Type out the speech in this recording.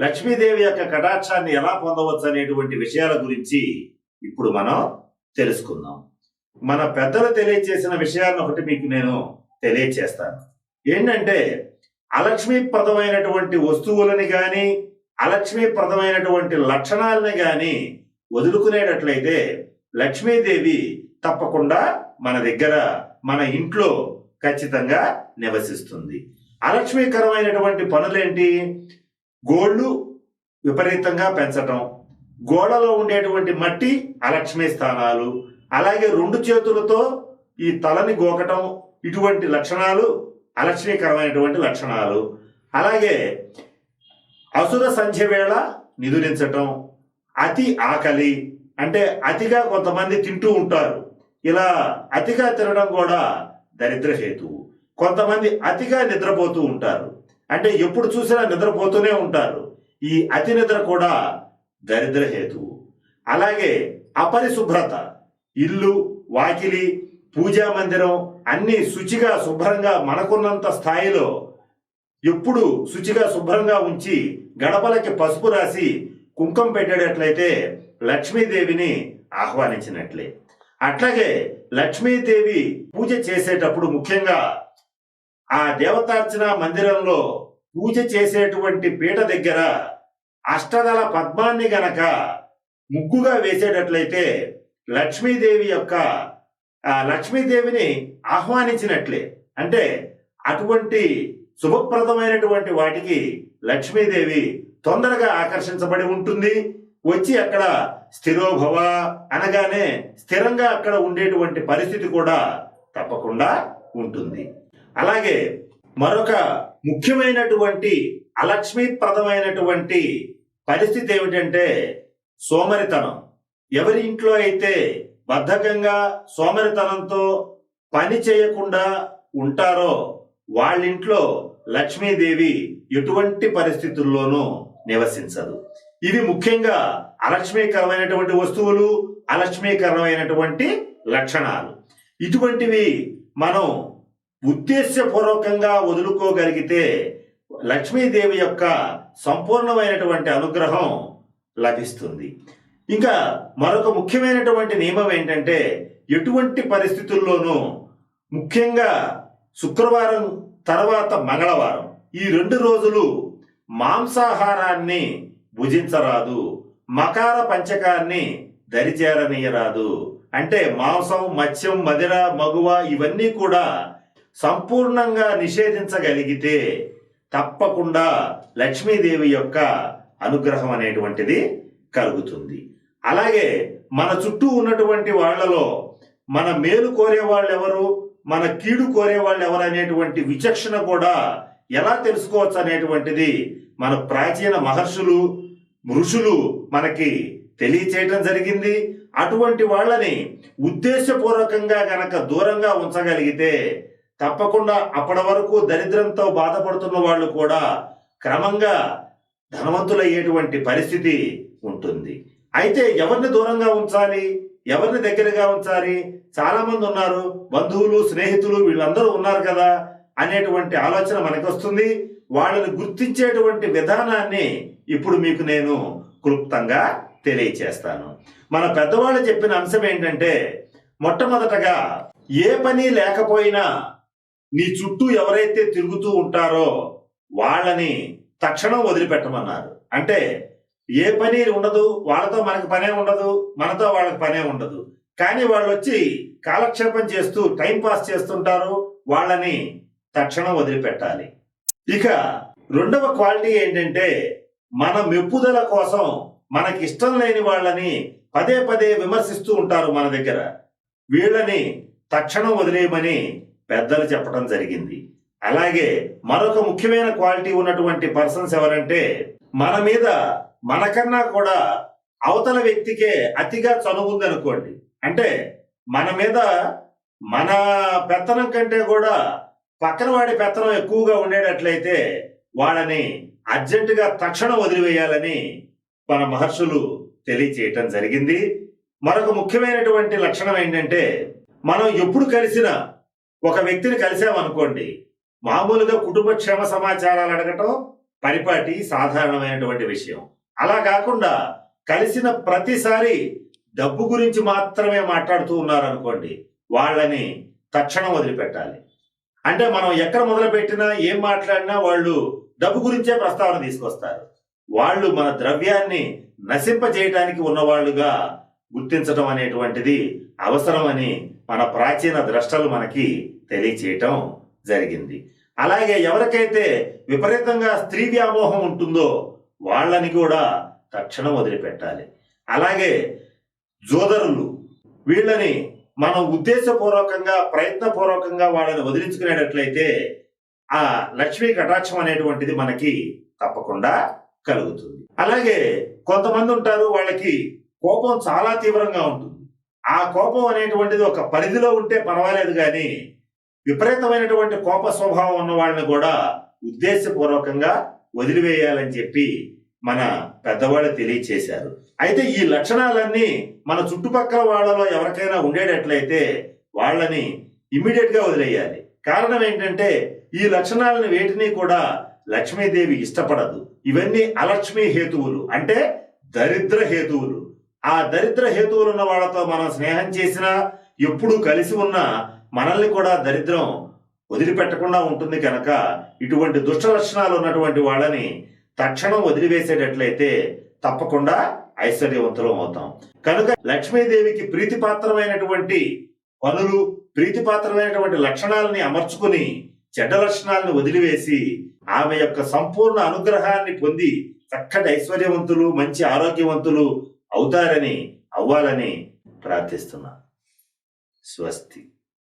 లక్ష్మీదేవి యొక్క కటాక్షాన్ని ఎలా పొందవచ్చు అనేటువంటి విషయాల గురించి ఇప్పుడు మనం తెలుసుకుందాం. మన పెద్దలు తెలియచేసిన విషయాలను ఒకటి మీకు నేను తెలియచేస్తాను. ఏంటంటే అలక్ష్మీప్రదమైనటువంటి వస్తువులని కానీ అలక్ష్మీప్రదమైనటువంటి లక్షణాలని కానీ వదులుకునేటట్లయితే లక్ష్మీదేవి తప్పకుండా మన దగ్గర మన ఇంట్లో ఖచ్చితంగా నివసిస్తుంది. అలక్ష్మీకరమైనటువంటి పనులేంటి? గోళ్ళు విపరీతంగా పెంచటం గోడలో ఉండేటువంటి మట్టి అలక్ష్మీ స్థానాలు అలాగే రెండు చేతులతో ఈ తలని గోకటం ఇటువంటి లక్షణాలు అలక్ష్మీకరమైనటువంటి లక్షణాలు. అలాగే అసుర సంధ్య వేళ నిదురించటం అతి ఆకలి అంటే అతిగా కొంతమంది తింటూ ఉంటారు. ఇలా అతిగా తినడం కూడా దరిద్ర హేతువు. కొంతమంది అతిగా నిద్రపోతూ ఉంటారు. అంటే ఎప్పుడు చూసినా నిద్రపోతూనే ఉంటారు. ఈ అతి నిద్ర కూడా దరిద్ర హేతువు. అలాగే అపరిశుభ్రత ఇల్లు వాకిలి పూజా మందిరం అన్ని శుచిగా శుభ్రంగా మనకున్నంత స్థాయిలో ఎప్పుడు శుచిగా శుభ్రంగా ఉంచి గడపలకి పసుపు రాసి కుంకం పెట్టేటట్లయితే లక్ష్మీదేవిని ఆహ్వానించినట్లే. అట్లాగే లక్ష్మీదేవి పూజ చేసేటప్పుడు ముఖ్యంగా ఆ దేవతార్చన మందిరంలో పూజ చేసేటువంటి పీట దగ్గర అష్టదళ పద్మాన్ని గనక ముగ్గుగా వేసేటట్లయితే లక్ష్మీదేవి యొక్క ఆ లక్ష్మీదేవిని ఆహ్వానించినట్లే. అంటే అటువంటి శుభప్రదమైనటువంటి వాటికి లక్ష్మీదేవి తొందరగా ఆకర్షించబడి ఉంటుంది. వచ్చి అక్కడ స్థిరోభవ అనగానే స్థిరంగా అక్కడ ఉండేటువంటి పరిస్థితి కూడా తప్పకుండా ఉంటుంది. అలాగే మరొక ముఖ్యమైనటువంటి అలక్ష్మీప్రదమైనటువంటి పరిస్థితి ఏమిటంటే సోమరితనం. ఎవరి ఇంట్లో అయితే బద్ధకంగా సోమరితనంతో పని చేయకుండా ఉంటారో వాళ్ళింట్లో లక్ష్మీదేవి ఎటువంటి పరిస్థితుల్లోనూ నివసించదు. ఇవి ముఖ్యంగా అలక్ష్మీకరమైనటువంటి వస్తువులు అలక్ష్మీకరమైనటువంటి లక్షణాలు. ఇటువంటివి మనం ఉద్దేశపూర్వకంగా వదులుకోగలిగితే లక్ష్మీదేవి యొక్క సంపూర్ణమైనటువంటి అనుగ్రహం లభిస్తుంది. ఇంకా మరొక ముఖ్యమైనటువంటి నియమం ఏంటంటే ఎటువంటి పరిస్థితుల్లోనూ ముఖ్యంగా శుక్రవారం తర్వాత మంగళవారం ఈ రెండు రోజులు మాంసాహారాన్ని భుజించరాదు మకార పంచకాన్ని దరిచేరనీయరాదు. అంటే మాంసం మత్స్యం మదిర మగువ ఇవన్నీ కూడా సంపూర్ణంగా నిషేధించగలిగితే తప్పకుండా లక్ష్మీదేవి యొక్క అనుగ్రహం అనేటువంటిది కలుగుతుంది. అలాగే మన చుట్టూ ఉన్నటువంటి వాళ్ళలో మన మేలు కోరే వాళ్ళు ఎవరు మన కీడు కోరే వాళ్ళు ఎవరు అనేటువంటి విచక్షణ కూడా ఎలా తెలుసుకోవచ్చు అనేటువంటిది మన ప్రాచీన మహర్షులు ఋషులు మనకి తెలియచేయటం జరిగింది. అటువంటి వాళ్ళని ఉద్దేశపూర్వకంగా గనక దూరంగా ఉంచగలిగితే తప్పకుండా అప్పటి వరకు దరిద్రంతో బాధపడుతున్న వాళ్ళు కూడా క్రమంగా ధనవంతులయ్యేటువంటి పరిస్థితి ఉంటుంది. అయితే ఎవరిని దూరంగా ఉంచాలి? ఎవరిని దగ్గరగా ఉంచాలి? చాలా మంది ఉన్నారు బంధువులు స్నేహితులు వీళ్ళందరూ ఉన్నారు కదా అనేటువంటి ఆలోచన మనకు వస్తుంది వాళ్ళని గుర్తించేటువంటి విధానాన్ని ఇప్పుడు మీకు నేను క్లుప్తంగా తెలియచేస్తాను. మన పెద్దవాళ్ళు చెప్పిన అంశం ఏంటంటే మొట్టమొదటగా ఏ పని లేకపోయినా నీ చుట్టూ ఎవరైతే తిరుగుతూ ఉంటారో వాళ్ళని తక్షణం వదిలిపెట్టమన్నారు. అంటే ఏ పని ఉండదు వాళ్ళతో మనకి పనే ఉండదు మనతో వాళ్ళకి పనే ఉండదు. కానీ వాళ్ళు వచ్చి కాలక్షేపం చేస్తూ టైం పాస్ చేస్తుంటారు వాళ్ళని తక్షణం వదిలిపెట్టాలి. ఇక రెండవ క్వాలిటీ ఏంటంటే మన మెప్పుదల కోసం మనకి ఇష్టం లేని వాళ్ళని పదే పదే విమర్శిస్తూ ఉంటారు మన దగ్గర. వీళ్ళని తక్షణం వదిలేయమని పెద్దలు చెప్పడం జరిగింది. అలాగే మరొక ముఖ్యమైన క్వాలిటీ ఉన్నటువంటి పర్సన్స్ ఎవరంటే మన మీద మనకన్నా కూడా అవతల వ్యక్తికే అతిగా చనువుంది అనుకోండి అంటే మన మీద మన పెత్తనం కంటే కూడా పక్కన వాడి పెత్తనం ఎక్కువగా ఉండేటట్లయితే వాళ్ళని అర్జెంటుగా తక్షణం వదిలివేయాలని మన మహర్షులు తెలియచేయటం జరిగింది. మరొక ముఖ్యమైనటువంటి లక్షణం ఏంటంటే మనం ఎప్పుడు కలిసినా ఒక వ్యక్తిని కలిసామనుకోండి మామూలుగా కుటుంబ క్షేమ సమాచారాలు అడగటం పరిపాటి సాధారణమైనటువంటి విషయం. అలా కాకుండా కలిసిన ప్రతిసారి డబ్బు గురించి మాత్రమే మాట్లాడుతూ ఉన్నారనుకోండి వాళ్ళని తక్షణం వదిలిపెట్టాలి. అంటే మనం ఎక్కడ మొదలుపెట్టినా ఏం మాట్లాడినా వాళ్ళు డబ్బు గురించే ప్రస్తావన తీసుకొస్తారు. వాళ్ళు మన ద్రవ్యాన్ని నశింపజేయటానికి ఉన్నవాళ్ళుగా గుర్తించడం అనేటువంటిది అవసరమని మన ప్రాచీన ద్రష్టలు మనకి తెలియచేయటం జరిగింది. అలాగే ఎవరికైతే విపరీతంగా స్త్రీ వ్యామోహం ఉంటుందో వాళ్ళని కూడా తక్షణం వదిలిపెట్టాలి. అలాగే జోదరులు వీళ్ళని మనం ఉద్దేశపూర్వకంగా ప్రయత్నపూర్వకంగా వాళ్ళని వదిలించుకునేటట్లయితే ఆ లక్ష్మీ కటాక్షం అనేటువంటిది మనకి తప్పకుండా కలుగుతుంది. అలాగే కొంతమంది ఉంటారు వాళ్ళకి కోపం చాలా తీవ్రంగా ఉంటుంది. ఆ కోపం అనేటువంటిది ఒక పరిధిలో ఉంటే పర్వాలేదు కానీ విపరీతమైనటువంటి కోప స్వభావం ఉన్న వాళ్ళని కూడా ఉద్దేశపూర్వకంగా వదిలివేయాలని చెప్పి మన పెద్దవాళ్ళు తెలియచేశారు. అయితే ఈ లక్షణాలన్నీ మన చుట్టుపక్కల వాళ్ళలో ఎవరికైనా ఉండేటట్లయితే వాళ్ళని ఇమ్మీడియట్గా వదిలేయాలి. కారణం ఏంటంటే ఈ లక్షణాలను వేటిని కూడా లక్ష్మీదేవి ఇష్టపడదు. ఇవన్నీ అలక్ష్మీ హేతువులు. అంటే దరిద్ర హేతువులు. ఆ దరిద్ర హేతువులు ఉన్న వాళ్ళతో మనం స్నేహం చేసినా ఎప్పుడు కలిసి ఉన్నా మనల్ని కూడా దరిద్రం వదిలిపెట్టకుండా ఉంటుంది కనుక ఇటువంటి దుష్ట లక్షణాలు ఉన్నటువంటి వాళ్ళని తక్షణం వదిలివేసేటట్లయితే తప్పకుండా ఐశ్వర్యవంతులం అవుతాం. కనుక లక్ష్మీదేవికి ప్రీతిపాత్రమైనటువంటి పనులు ప్రీతిపాత్రమైనటువంటి లక్షణాలని అమర్చుకుని చెడ్డ లక్షణాలను వదిలివేసి ఆమె యొక్క సంపూర్ణ అనుగ్రహాన్ని పొంది చక్కటి ఐశ్వర్యవంతులు మంచి ఆరోగ్యవంతులు అవుతారని అవ్వాలని ప్రార్థిస్తున్నా. స్వస్తి.